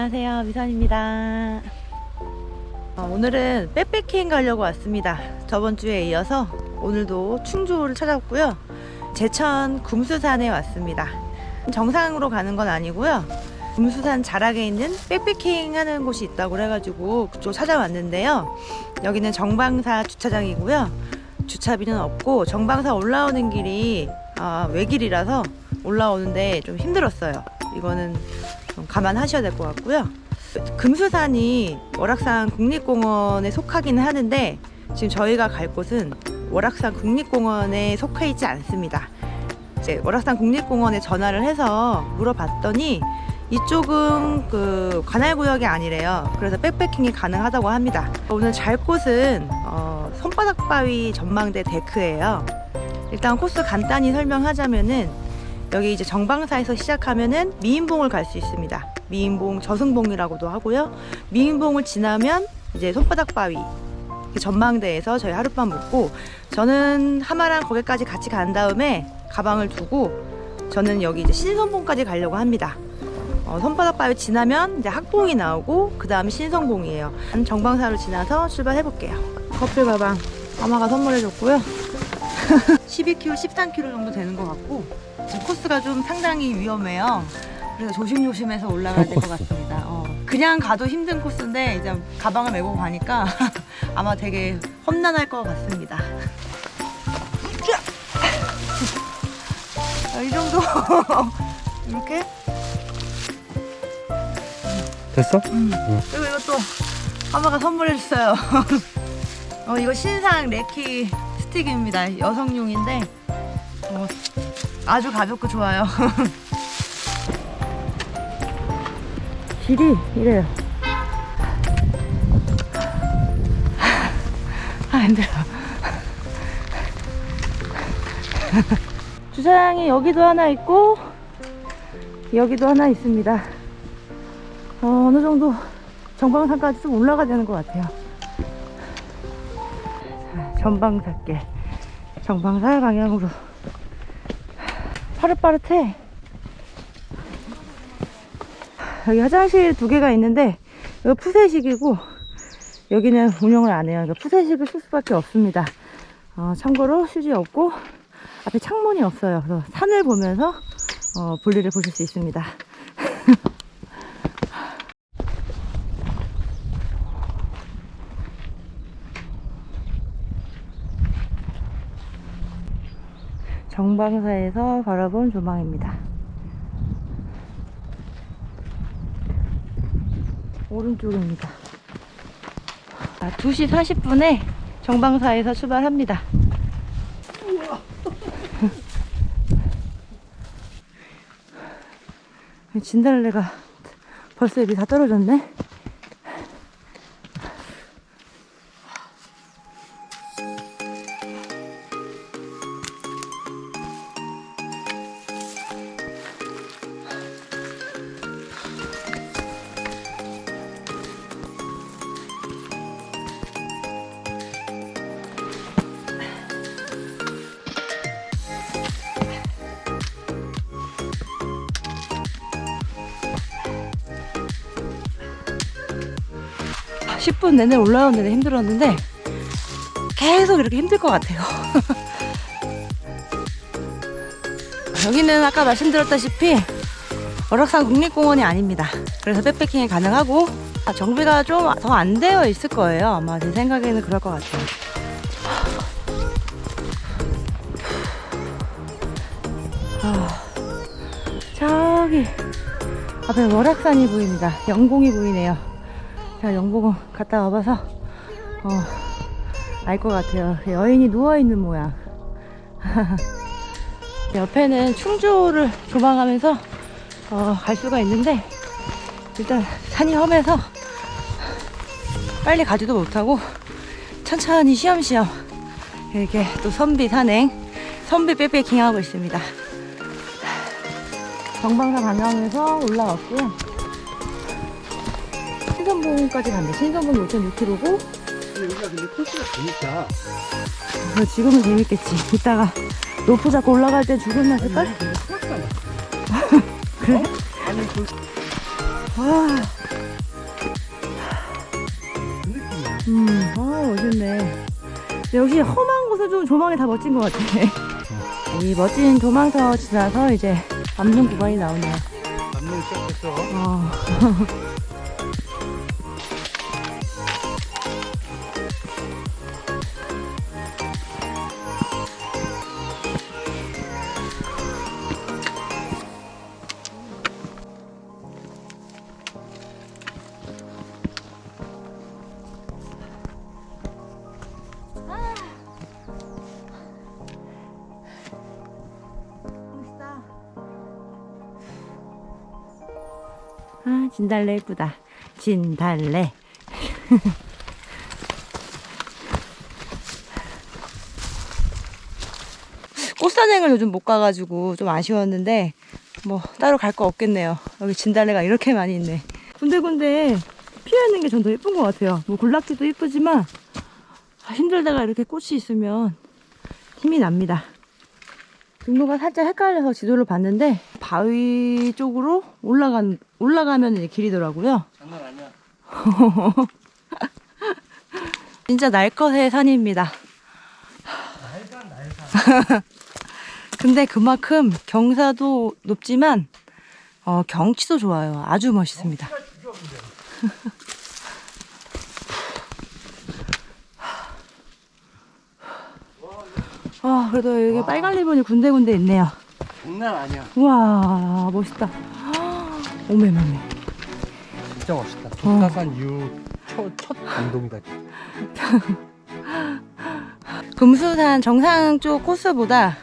안녕하세요. 미선입니다. 어, 오늘은 백패킹 가려고 왔습니다. 저번 주에 이어서 오늘도 충주를 찾았고요. 제천 금수산에 왔습니다. 정상으로 가는 건 아니고요. 금수산 자락에 있는 백패킹 하는 곳이 있다고 그래가지고 그쪽 찾아왔는데요. 여기는 정방사 주차장이고요. 주차비는 없고 정방사 올라오는 길이 아, 외길이라서 올라오는데 좀 힘들었어요. 이거는 좀 감안하셔야 될 것 같고요. 금수산이 월악산 국립공원에 속하기는 하는데 지금 저희가 갈 곳은 월악산 국립공원에 속해 있지 않습니다. 이제 월악산 국립공원에 전화를 해서 물어봤더니 이쪽은 그 관할 구역이 아니래요. 그래서 백패킹이 가능하다고 합니다. 오늘 잘 곳은 어, 손바닥 바위 전망대 데크예요. 일단 코스 간단히 설명하자면은 여기 이제 정방사에서 시작하면은 미인봉을 갈 수 있습니다. 미인봉 저승봉이라고도 하고요. 미인봉을 지나면 이제 손바닥 바위 그 전망대에서 저희 하룻밤 묵고 저는 하마랑 거기까지 같이 간 다음에 가방을 두고 저는 여기 이제 신선봉까지 가려고 합니다. 어, 손바닥 바위 지나면 이제 학봉이 나오고 그 다음에 신성봉이에요. 정방사로 지나서 출발해 볼게요. 커플 가방 아마가 선물해줬고요. 12km, 13km 정도 되는 것 같고 지금 코스가 좀 상당히 위험해요. 그래서 조심조심해서 올라가야 될 것 같습니다. 어, 그냥 가도 힘든 코스인데 이제 가방을 메고 가니까 아마 되게 험난할 것 같습니다. 자, 이 정도 이렇게 됐어? 그리고 이것도 하마가 선물해줬어요. 어, 이거 신상 레키 스틱입니다. 여성용인데 어, 아주 가볍고 좋아요. 길이 이래요. 아 힘들어. 주차장이 여기도 하나 있고 여기도 하나 있습니다. 어, 어느 정도 정방산까지 좀 올라가야 되는 것 같아요. 자, 전방산길. 정방사 방향으로. 파릇파릇해. 여기 화장실 두 개가 있는데, 이거 푸세식이고, 여기는 운영을 안 해요. 그러니까 푸세식을 쓸 수밖에 없습니다. 어, 참고로 휴지 없고, 앞에 창문이 없어요. 그래서 산을 보면서, 어, 볼일을 보실 수 있습니다. 정방사에서 바라본 조망입니다. 오른쪽입니다. 아, 2시 40분에 정방사에서 출발합니다. 진달래가 벌써 잎이 다 떨어졌네. 10분 내내 올라오는데 힘들었는데 계속 이렇게 힘들 것 같아요. 여기는 아까 말씀드렸다시피 월악산 국립공원이 아닙니다. 그래서 백패킹이 가능하고 아, 정비가 좀 더 안 되어 있을 거예요. 아마 제 생각에는 그럴 것 같아요. 아, 저기 앞에 월악산이 보입니다. 영공이 보이네요. 자, 영봉은 갔다 와봐서, 어, 알 것 같아요. 여인이 누워있는 모양. 옆에는 충주를 조망하면서, 어, 갈 수가 있는데, 일단 산이 험해서, 빨리 가지도 못하고, 천천히 쉬엄쉬엄, 이렇게 또 선비 산행, 선비 백패킹 하고 있습니다. 정방사 방향에서 올라왔고요. 신선봉까지 갔네. 신선봉이 5,600km고. 여기가 근데 코스가 재밌다. 어, 지금은 재밌겠지. 이따가 로프 잡고 올라갈 때 죽은 날을걸? 그래? 어? 아니, 그... 와. 그 느낌이야. 음, 아, 멋있네. 역시 험한 곳은 좀 조망이 다 멋진 것 같아. 어. 이 멋진 조망터 지나서 이제 암릉 구간이 나오네요. 암릉 시작했어. 어. 진달래 예쁘다. 진달래. 꽃산행을 요즘 못 가가지고 좀 아쉬웠는데 뭐 따로 갈 거 없겠네요. 여기 진달래가 이렇게 많이 있네. 군데군데 피어있는 게 전 더 예쁜 것 같아요. 뭐 군락지도 예쁘지만 아, 힘들다가 이렇게 꽃이 있으면 힘이 납니다. 등로가 살짝 헷갈려서 지도를 봤는데 바위 쪽으로 올라간 올라가면 이제 길이더라고요. 장난 아니야. 진짜 날것의 산입니다. 근데 그만큼 경사도 높지만 어, 경치도 좋아요. 아주 멋있습니다. 아, 그래도 여기 빨간 리본이 군데군데 있네요. 장난 아니야. 우와, 멋있다. 오메메메. 진짜 멋있다. 독가산 이후 첫, 첫 감동이다. 금수산 정상 쪽 코스보다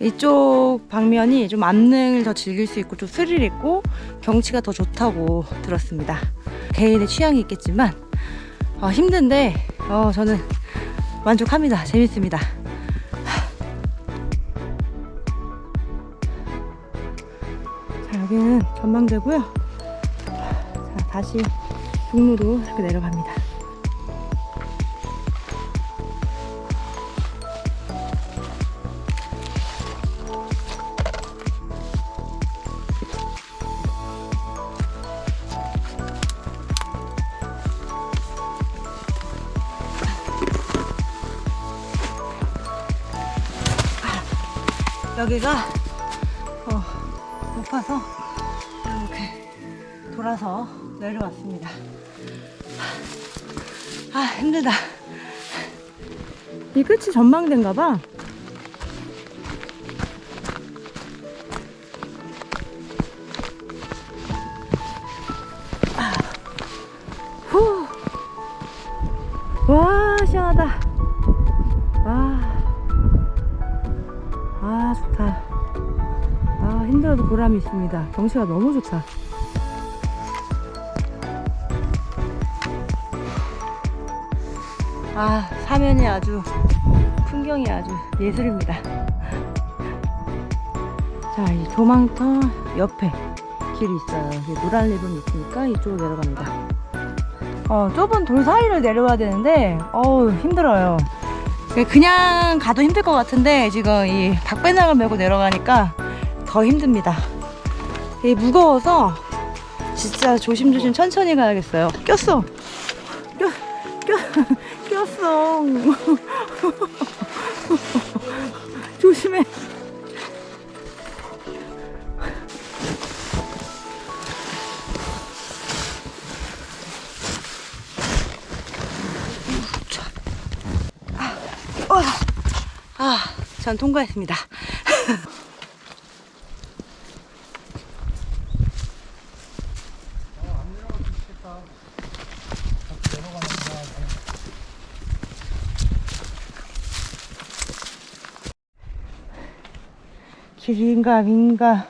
이쪽 방면이 좀 암릉을 더 즐길 수 있고 좀 스릴 있고 경치가 더 좋다고 들었습니다. 개인의 취향이 있겠지만 어, 힘든데 어, 저는 만족합니다. 재밌습니다. 전망대고요. 자 다시 종로로 이렇게 내려갑니다. 여기가 어, 높아서 돌아서 내려왔습니다. 아 힘들다. 이 끝이 전망대인가 봐. 아, 후. 와 시원하다. 와. 아 좋다 아 힘들어도 보람이 있습니다 경치가 너무 좋다 아 사면이 아주 풍경이 아주 예술입니다 자 이 조망터 옆에 길이 있어요 여기 노란 리본이 있으니까 이쪽으로 내려갑니다 어 좁은 돌 사이를 내려와야 되는데 어우 힘들어요 그냥 가도 힘들 것 같은데 지금 이 박배낭을 메고 내려가니까 더 힘듭니다. 이 무거워서 진짜 조심조심 천천히 가야겠어요. 꼈어. 꼈, 꼈, 꼈어. 조심해. 아, 전 통과했습니다. 길인가 민가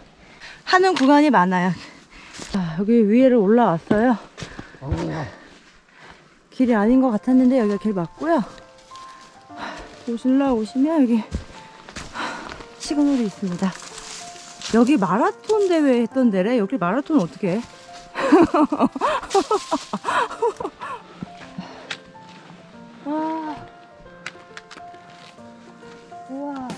하는 구간이 많아요. 자, 여기 위에를 올라왔어요. 어, 길이 아닌 것 같았는데 여기가 길 맞고요. 오실라 오시면 여기 시그널이 있습니다. 여기 마라톤 대회 했던 데래. 여기 마라톤 어떻게 해? 와. 우와.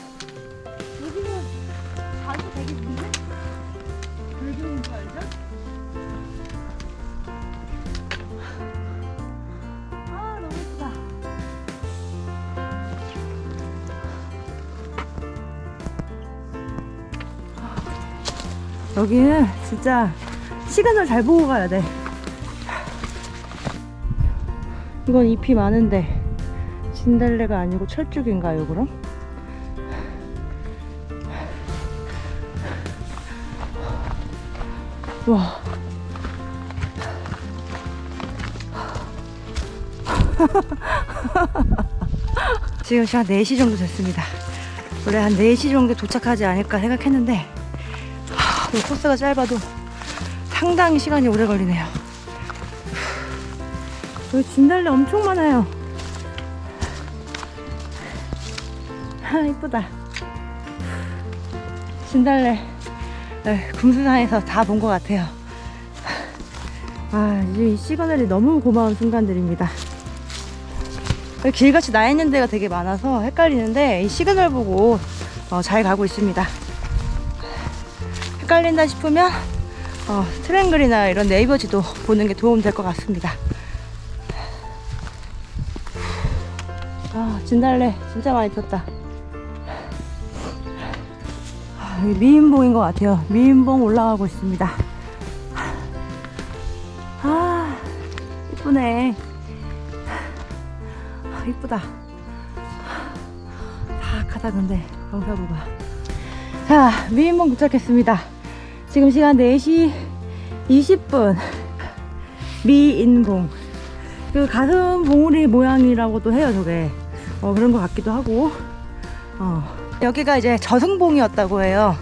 여기는 진짜 시간을 잘 보고 가야 돼. 이건 잎이 많은데 진달래가 아니고 철쭉인가요, 그럼? 와. 지금 시간 4시 정도 됐습니다. 원래 한 4시 정도 도착하지 않을까 생각했는데 하, 이 코스가 짧아도 상당히 시간이 오래 걸리네요. 여기 진달래 엄청 많아요. 아, 이쁘다. 진달래 네, 금수산에서 다 본 것 같아요. 아, 이제 이 시그널이 너무 고마운 순간들입니다. 길같이 나 있는 데가 되게 많아서 헷갈리는데 이 시그널 보고 어, 잘 가고 있습니다. 헷갈린다 싶으면 어, 트랭글이나 이런 네이버 지도 보는 게 도움 될 것 같습니다. 아, 진달래 진짜 많이 폈다. 아, 미인봉인 것 같아요. 미인봉 올라가고 있습니다. 아, 이쁘네. 아, 이쁘다. 다악하다, 근데, 경사부가. 자, 미인봉 도착했습니다. 지금 시간 4시 20분. 미인봉. 그 가슴 봉우리 모양이라고도 해요, 저게. 어, 그런 것 같기도 하고. 어. 여기가 이제 저승봉이었다고 해요.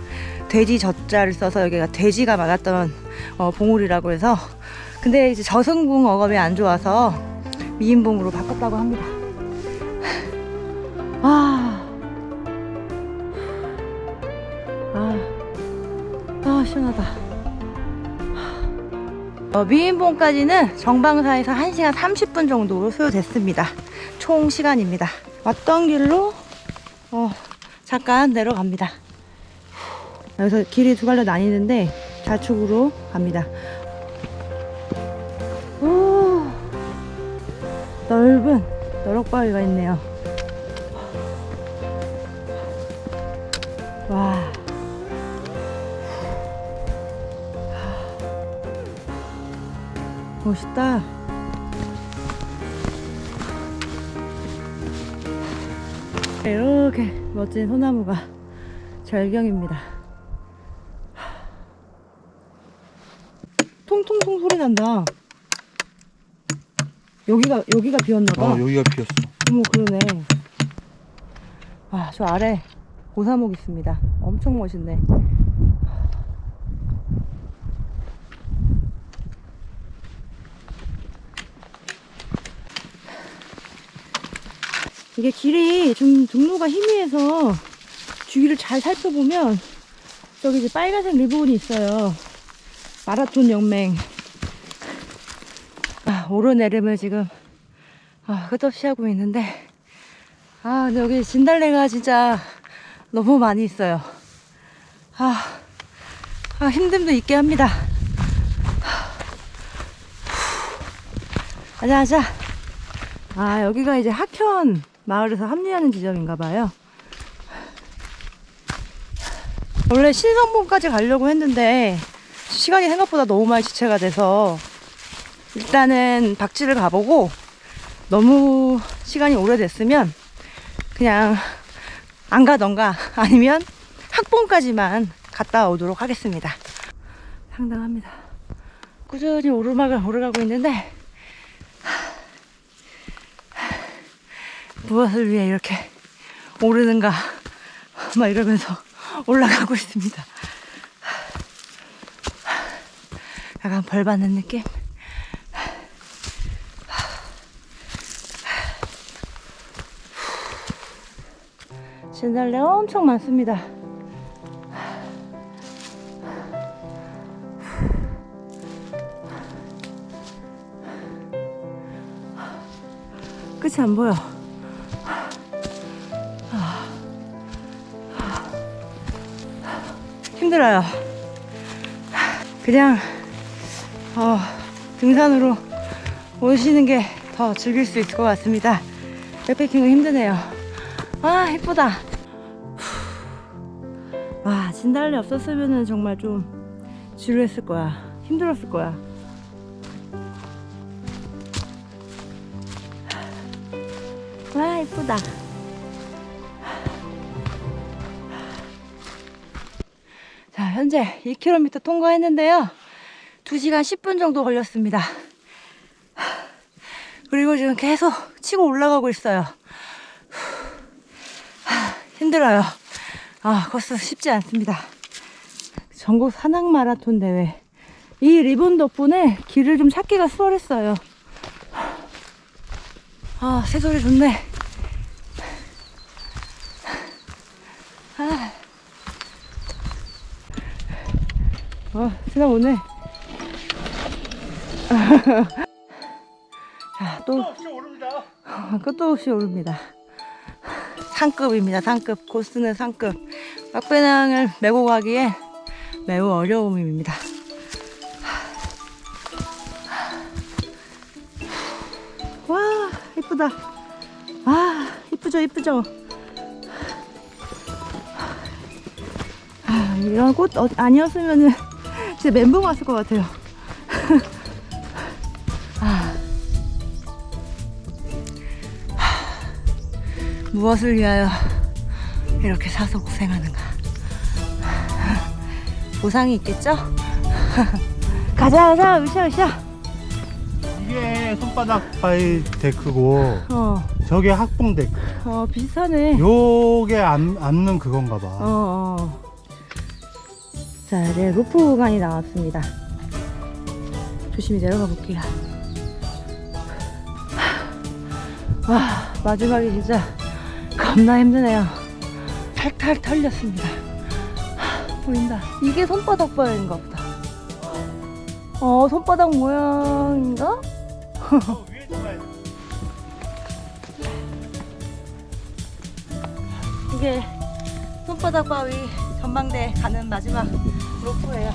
돼지 젖자를 써서 여기가 돼지가 많았던 어, 봉우리라고 해서. 근데 이제 저승봉 어감이 안 좋아서 미인봉으로 바꿨다고 합니다. 시원하다. 어, 미인봉까지는 정방사에서 1시간 30분 정도로 소요됐습니다. 총 시간입니다. 왔던 길로 어, 잠깐 내려갑니다. 여기서 길이 두 갈로 나뉘는데 좌측으로 갑니다. 오, 넓은 너럭바위가 있네요. 멋있다. 이렇게 멋진 소나무가 절경입니다. 통통통 소리 난다. 여기가 여기가 비었나봐. 어 여기가 비었어. 어머 그러네. 아 저 아래 고사목 있습니다. 엄청 멋있네. 이게 길이 좀 등로가 희미해서 주위를 잘 살펴보면 저기 이제 빨간색 리본이 있어요. 마라톤 연맹. 아, 오르내림을 지금 아, 끝없이 하고 있는데 아, 근데 여기 진달래가 진짜 너무 많이 있어요. 아, 아 힘듦도 있게 합니다. 아자, 아자. 아, 여기가 이제 학현 마을에서 합류하는 지점인가 봐요. 원래 신성봉까지 가려고 했는데 시간이 생각보다 너무 많이 지체가 돼서 일단은 박지를 가보고 너무 시간이 오래됐으면 그냥 안 가던가 아니면 학봉까지만 갔다 오도록 하겠습니다. 상당합니다. 꾸준히 오르막을 오르가고 있는데 무엇을 위해 이렇게 오르는가 막 이러면서 올라가고 있습니다. 약간 벌 받는 느낌? 진달래 엄청 많습니다. 끝이 안 보여. 힘들어요. 그냥 어, 등산으로 오시는 게 더 즐길 수 있을 것 같습니다. 백패킹은 힘드네요. 아, 예쁘다. 와, 진달래 없었으면 정말 좀 지루했을 거야. 힘들었을 거야. 와, 이쁘다. 현재 1km 통과했는데요. 2시간 10분 정도 걸렸습니다. 그리고 지금 계속 치고 올라가고 있어요. 힘들어요. 아, 코스 쉽지 않습니다. 전국 산악 마라톤 대회. 이 리본 덕분에 길을 좀 찾기가 수월했어요. 아, 새소리 좋네. 아. 어, 지나 오네. 자, 또 없이 오릅니다. 끝도 없이 오릅니다. 상급입니다. 상급. 코스는 상급. 빡배낭을 메고 가기에 매우 어려움입니다. 와, 이쁘다. 아, 이쁘죠, 이쁘죠. 아, 이런 꽃 어, 아니었으면은 진짜 멘붕 왔을 것 같아요. 아. 무엇을 위하여 이렇게 사서 고생하는가? 보상이 있겠죠? 가자, 가자, 으쌰, 으쌰. 이게 손바닥 바위 데크고 어, 저게 학봉 데크. 어, 비슷하네. 요게 안, 앉는 그건가 봐. 어, 어. 자, 이제 루프 구간이 나왔습니다. 조심히 내려가 볼게요. 와, 마지막에 진짜 겁나 힘드네요. 탈탈 털렸습니다. 하, 보인다. 이게 손바닥 바위인가 보다. 어, 손바닥 모양인가? 이게 손바닥 바위 전망대 가는 마지막 로프예요.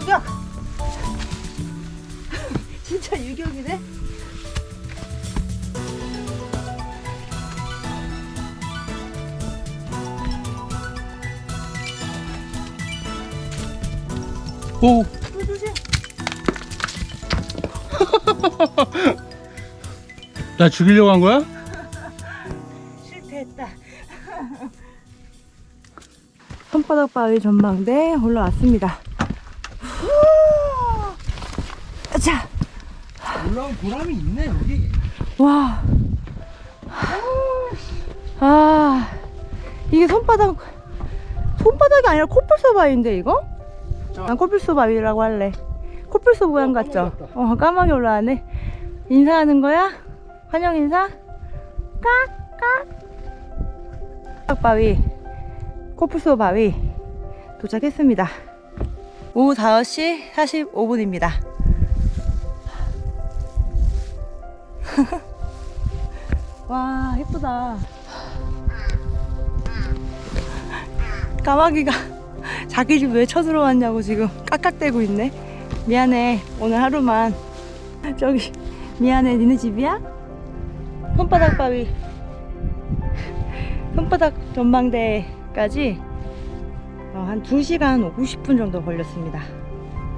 유격! 진짜 유격이네? 오, 어, 조심! 나 죽이려고 한 거야? 손바닥 바위 전망대 올라왔습니다. 후! 자, 올라온 보람이 있네 여기. 와. 아, 이게 손바닥, 손바닥이 아니라 코뿔소 바위인데, 이거? 난 코뿔소 바위라고 할래. 코뿔소 모양 어, 같죠? 어, 까마귀 올라왔네. 인사하는 거야? 환영 인사? 깍깍. 바위, 코뿔소 바위 도착했습니다. 오후 5시 45분입니다. 와 예쁘다 까마귀가 자기 집 왜 쳐들어왔냐고 지금 깍깍대고 있네 미안해 오늘 하루만 저기 미안해 니네 집이야? 손바닥 바위 손바닥 전망대 까지 어, 한 2시간 50분 정도 걸렸습니다.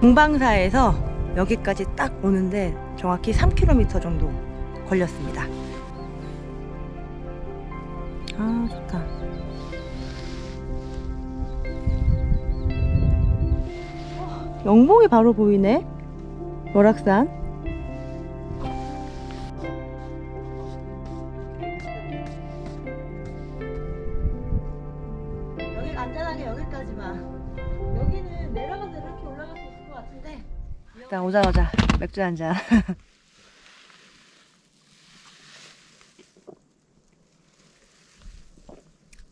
공방사에서 여기까지 딱 오는데 정확히 3km 정도 걸렸습니다. 아 좋다. 어, 영봉이 바로 보이네? 월악산 일단 오자마자 맥주 한 잔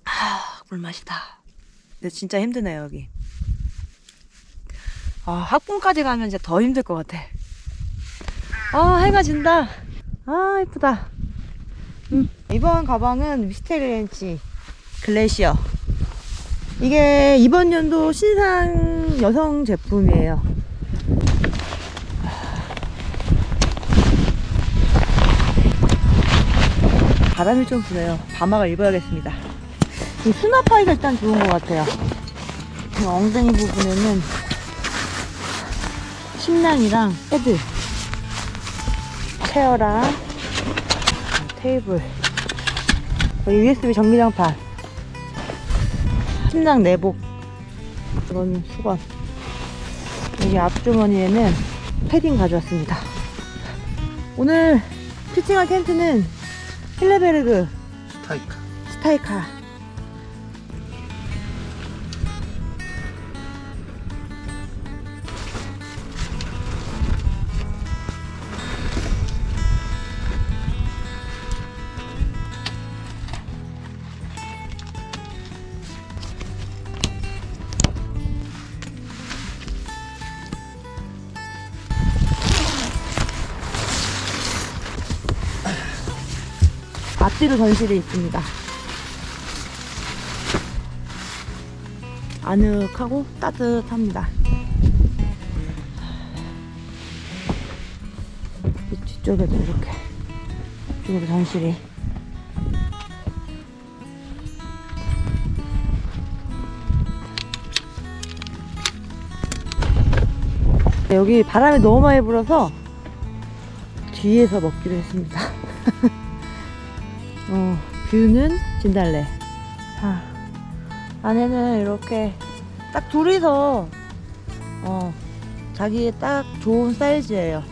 아, 물맛이다. 근데 진짜 힘드네요, 여기. 아, 학봉까지 가면 이제 더 힘들 것 같아. 아, 해가 진다. 아, 이쁘다. 음. 이번 가방은 미스테리 렌치 글래시어. 이게 이번 연도 신상 여성 제품이에요. 바람이 좀 부네요. 밤화가 입어야겠습니다. 이 수납하기가 일단 좋은 것 같아요. 이 엉덩이 부분에는 침낭이랑 헤드, 체어랑 테이블, USB 전기장판, 침낭 내복, 이건 수건. 여기 앞주머니에는 패딩 가져왔습니다. 오늘 피칭할 텐트는 힐레베르그 스타이크. 스타이카. 앞뒤로 전실이 있습니다. 아늑하고 따뜻합니다. 이 뒤쪽에도 이렇게 이쪽으로 전실이 네, 여기 바람이 너무 많이 불어서 뒤에서 먹기로 했습니다. 어, 뷰는 진달래. 아, 안에는 이렇게 딱 둘이서 어, 자기의 딱 좋은 사이즈예요.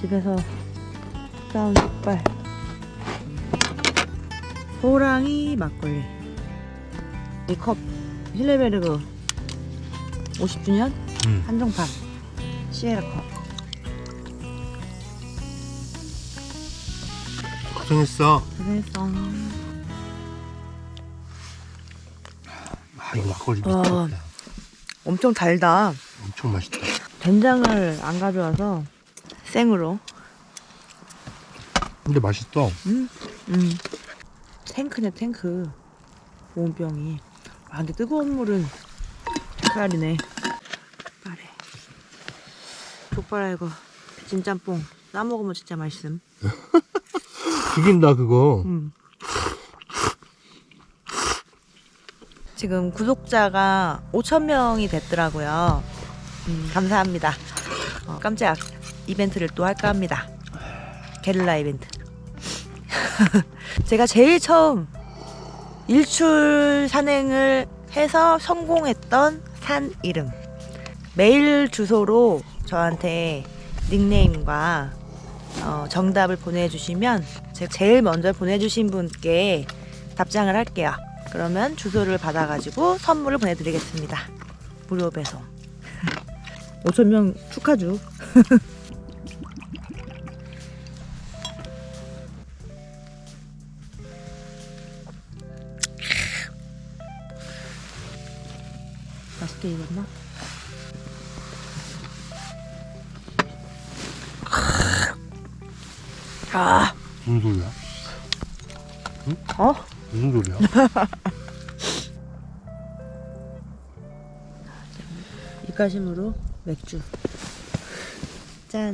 집에서 싸운 족발. 호랑이 막걸리. 이 컵 힐레베르그 50주년 음. 한정판 시에라 컵. 고생했어. 그래서 아, 이거 막걸리 와. 미쳤다. 엄청 달다. 엄청 맛있다. 된장을 안 가져와서 생으로. 근데 맛있어. 음, 음. 탱크네 탱크. 보온병이. 아 근데 뜨거운 물은 족발이네. 족발에. 족발에 이거 진짬뽕 싸 먹으면 진짜 맛있음. 죽인다 그거. 음. 지금 구독자가 5천 명이 됐더라고요. 음, 감사합니다. 어, 깜짝 이벤트를 또 할까 합니다. 게릴라 이벤트. 제가 제일 처음 일출 산행을 해서 성공했던 산 이름. 메일 주소로 저한테 닉네임과 어, 정답을 보내주시면 제가 제일 먼저 보내주신 분께 답장을 할게요. 그러면 주소를 받아가지고 선물을 보내드리겠습니다. 무료 배송. 5천명 축하주. 입가심으로 맥주. 짠.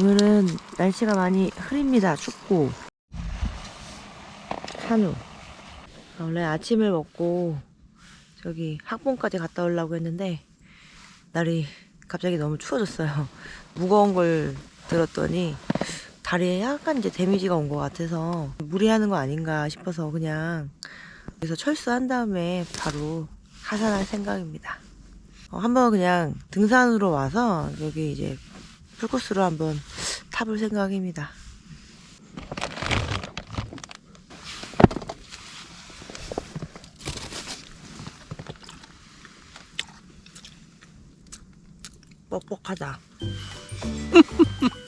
오늘은 날씨가 많이 흐립니다. 춥고. 한우. 원래 아침을 먹고 저기 학봉까지 갔다 오려고 했는데 날이 갑자기 너무 추워졌어요. 무거운 걸 들었더니 다리에 약간 이제 데미지가 온 것 같아서 무리하는 거 아닌가 싶어서 그냥 그래서 철수한 다음에 바로 하산할 생각입니다. 어, 한번 그냥 등산으로 와서 여기 이제 풀코스로 한번 타볼 생각입니다. 뻑뻑하다.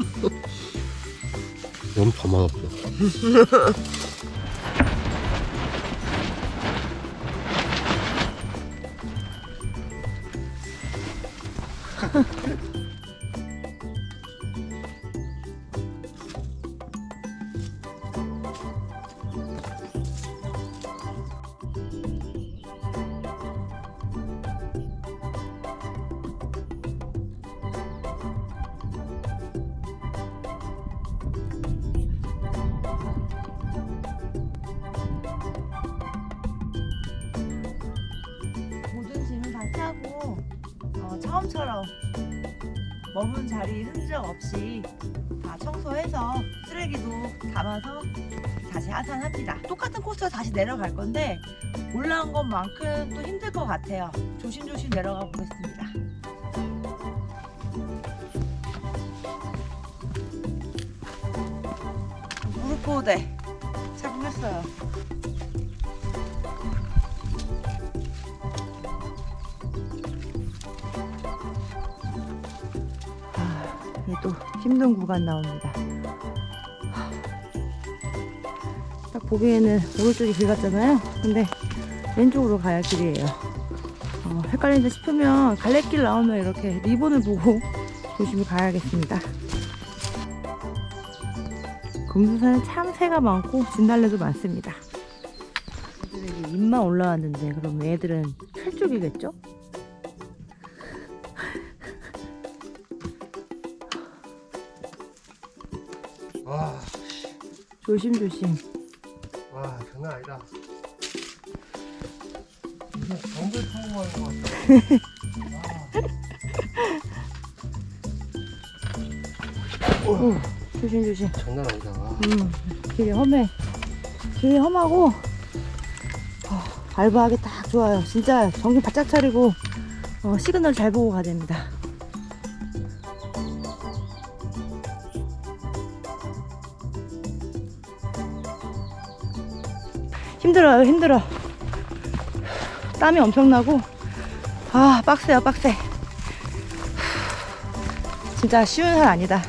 너무 더 맛없어. 머문 자리 흔적 없이 다 청소해서 쓰레기도 담아서 다시 하산합니다. 똑같은 코스로 다시 내려갈 건데 올라온 것만큼 또 힘들 것 같아요. 조심조심 내려가 보겠습니다. 무릎 보호대 착용했어요. 힘든 구간 나옵니다. 딱 보기에는 오른쪽이 길 같잖아요. 근데 왼쪽으로 가야 길이에요. 어, 헷갈린다 싶으면 갈래길 나오면 이렇게 리본을 보고 조심히 가야겠습니다. 금수산은 참 새가 많고 진달래도 많습니다. 애들에게 입만 올라왔는데 그럼 애들은 철쭉이겠죠? 조심조심. 와 장난 아니다. 정글 통과하는 것 같다. 오, 조심조심. 장난 아니다. 음, 길이 험해. 길이 험하고, 어, 알바하기 딱 좋아요. 진짜 정신 바짝 차리고, 어, 시그널 잘 보고 가야 됩니다. 힘들어요, 힘들어. 땀이 엄청나고, 아, 빡세요, 빡세. 진짜 쉬운 산 아니다.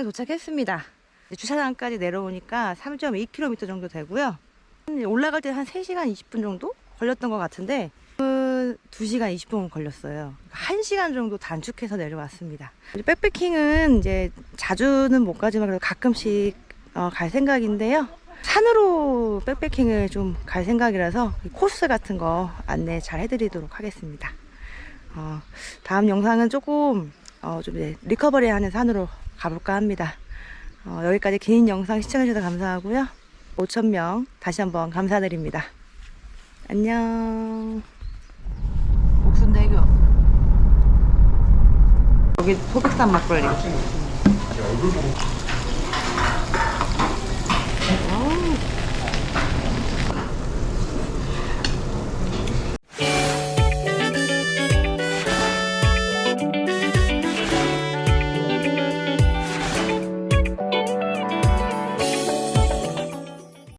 주차장에 도착했습니다. 주차장까지 내려오니까 3.2km 정도 되고요. 올라갈 때 한 3시간 20분 정도 걸렸던 것 같은데 지금은 2시간 20분 걸렸어요. 1시간 정도 단축해서 내려왔습니다. 백패킹은 이제 자주는 못 가지만 그래도 가끔씩 어, 갈 생각인데요. 산으로 백패킹을 좀 갈 생각이라서 코스 같은 거 안내 잘 해드리도록 하겠습니다. 어, 다음 영상은 조금 어, 좀 리커버리 하는 산으로 가볼까 합니다. 어, 여기까지 긴 영상 시청해주셔서 감사하고요. 5,000명 다시 한번 감사드립니다. 안녕. 옥순대교. 여기 소백산 막걸리.